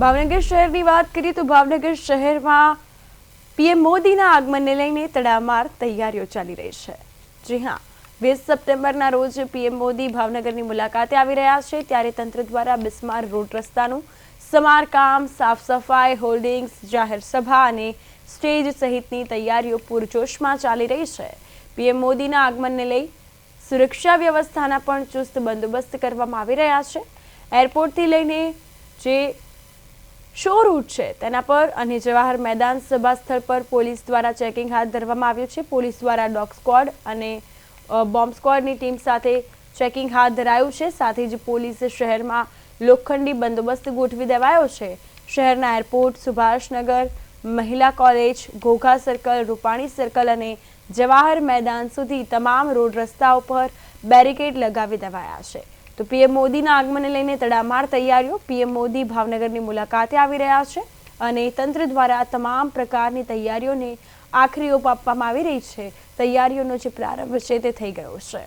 ભાવનગર શહેરની વાત કરીએ તો ભાવનગર શહેરમાં પીએમ મોદીના આગમનને લઈને તડામાર તૈયારીઓ ચાલી રહી છે. જી હા, વીસ સપ્ટેમ્બરના રોજ પીએમ મોદી ભાવનગરની મુલાકાતે આવી રહ્યા છે. ત્યારે તંત્ર દ્વારા બિસ્માર રોડ રસ્તાનું સમારકામ સાફ સફાઈ હોર્ડિંગ્સ, જાહેર સભા અને સ્ટેજ સહિતની તૈયારીઓ પૂરજોશમાં ચાલી રહી છે. પીએમ મોદીના આગમનને લઈ સુરક્ષા વ્યવસ્થાના પણ ચુસ્ત બંદોબસ્ત કરવામાં આવી રહ્યા છે. એરપોર્ટથી લઈને જે શો રૂટ છે. તેના પર અને જવાહર મેદાન સભા સ્થળ પર પોલીસ દ્વારા ચેકિંગ હાથ ધરવામાં આવ્યું છે. પોલીસ દ્વારા ડોગ સ્ક્વોડ અને બોમ્બ સ્ક્વોડની ટીમ સાથે ચેકિંગ હાથ ધરાયું છે. સાથે જ પોલીસે શહેરમાં લોખંડી બંદોબસ્ત ગોઠવી દેવાયો છે. શહેરના એરપોર્ટ, સુભાષનગર, મહિલા college, Ghogha circle, Rupani circle અને જવાહર મેદાન સુધી તમામ રોડ રસ્તાઓ પર બેરિકેડ લગાવી દેવાયા છે. તો પીએમ મોદીના આગમનને લઈને તડામાર તૈયારીઓ. પીએમ મોદી ભાવનગરની મુલાકાતે આવી રહ્યા છે અને તંત્ર દ્વારા તમામ પ્રકારની તૈયારીઓને આખરી ઓપ આપવામાં આવી રહી છે. તૈયારીઓનો જે પ્રારંભ છે તે થઈ ગયો છે.